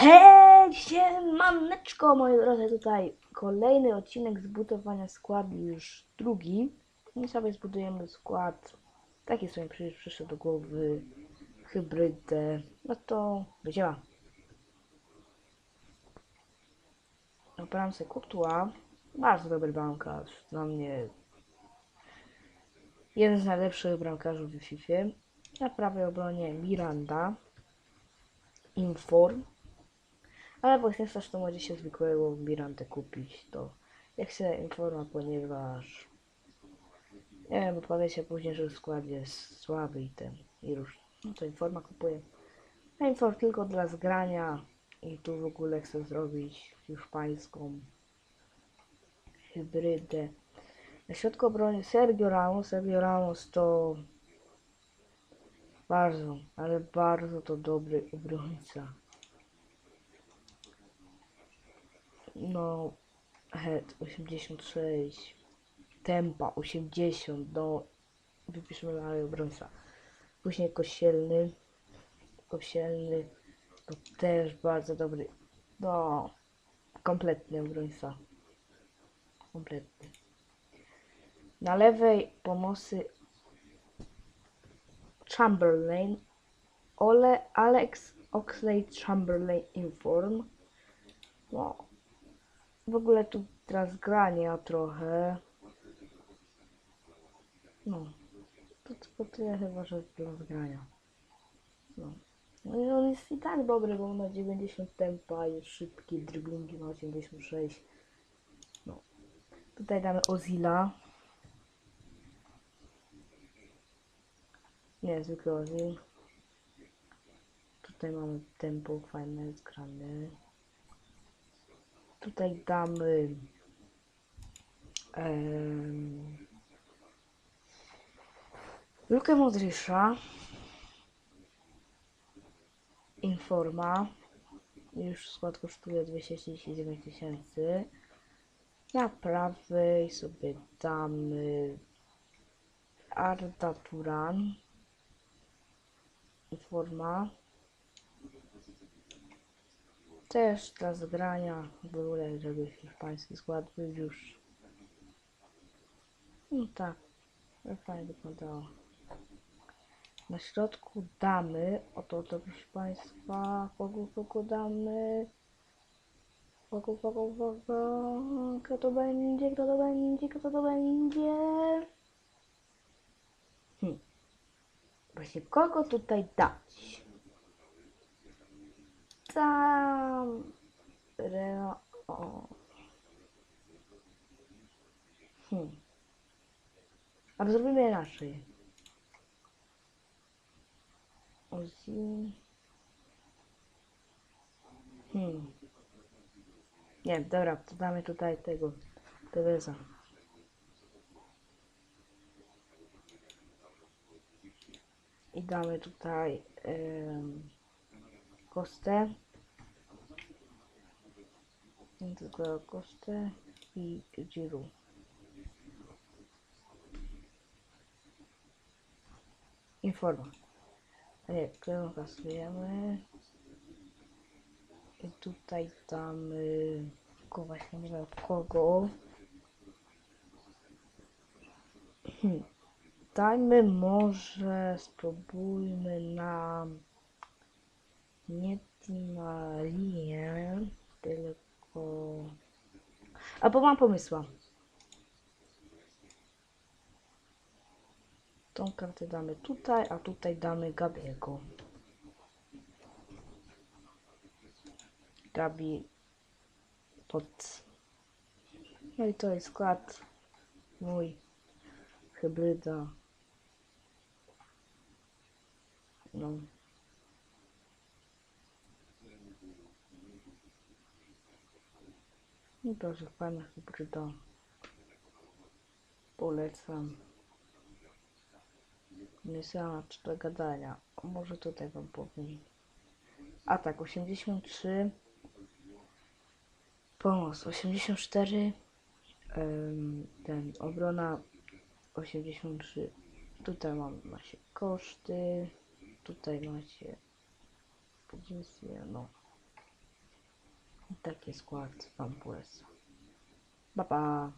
Hej, siemaneczko moi drodzy, tutaj kolejny odcinek zbudowania składu, już drugi. I sobie zbudujemy skład, taki sobie przecież przyszedł do głowy, hybrydę, no to wiedziała. Operam sobie bardzo dobry bramkarz, dla mnie jeden z najlepszych bramkarzów w FIFA. Na prawej obronie Miranda, Inform, ale bo nie stać, to może się zwykłego Mirantę kupić, to jak się informa, ponieważ nie wiem, powie się później, że skład jest słaby i ten, i już, no to informa kupuję. A inform tylko dla zgrania i tu w ogóle chcę zrobić hiszpańską hybrydę. Na środku obrony Sergio Ramos, Sergio Ramos to bardzo, ale bardzo to dobry obrońca. No, head 86, tempa 80, no, wypiszmy mały obrońca. Później Kosielny, Kosielny, to też bardzo dobry, no, kompletny obrońca. Kompletny. Na lewej pomocy Chamberlain, Ole Alex Oxley Chamberlain Inform. No, w ogóle tu teraz grania trochę. No, to tylko tyle chyba, że dla zgrania. No. no i on jest i tak dobry, bo ma 90 tempa, jest szybki, driblingi ma 86. No. Tutaj damy Ozila. Nie, zwykły Ozil. Tutaj mamy tempo fajne, zgrane. Tutaj damy em, Lukę Modrysza. Informa. Już skład kosztuje 239 tysięcy. Na prawej sobie damy. Arda Turan. Informa też dla zgrania w ogóle, żeby hiszpański skład był już. No tak, fajnie wyglądało. Na środku damy, oto to proszę Państwa, kogo, kogo damy, kogo, kogo, kogo, kto to będzie, kto to będzie, kto to będzie. Hm. Właśnie kogo tutaj dać? Tam. Reo. Hmm. Ale zrobimy inaczej. Ozi. Hmm. Nie, dobra, to damy tutaj tego. Teveza. I damy tutaj em, kostę. Tylko kostę i Giru. Informa. A nie, którą kasujemy. I tutaj damy kogo właśnie nie wiem kogo. Hmm. Dajmy może spróbujmy na nie na linię, tylko... Albo mam pomysła. Tą kartę damy tutaj, a tutaj damy Gabiego. Gabi pod... No i to jest skład mój hybryda. No. No proszę pana hybryda. Polecam. Czy do gadania. Może tutaj wam powiem. A tak, 83. Pomoc 84. em, ten obrona 83. Tutaj mam, macie koszty. Tutaj macie pozycję, no. Taki skład wam polecam. Pa pa.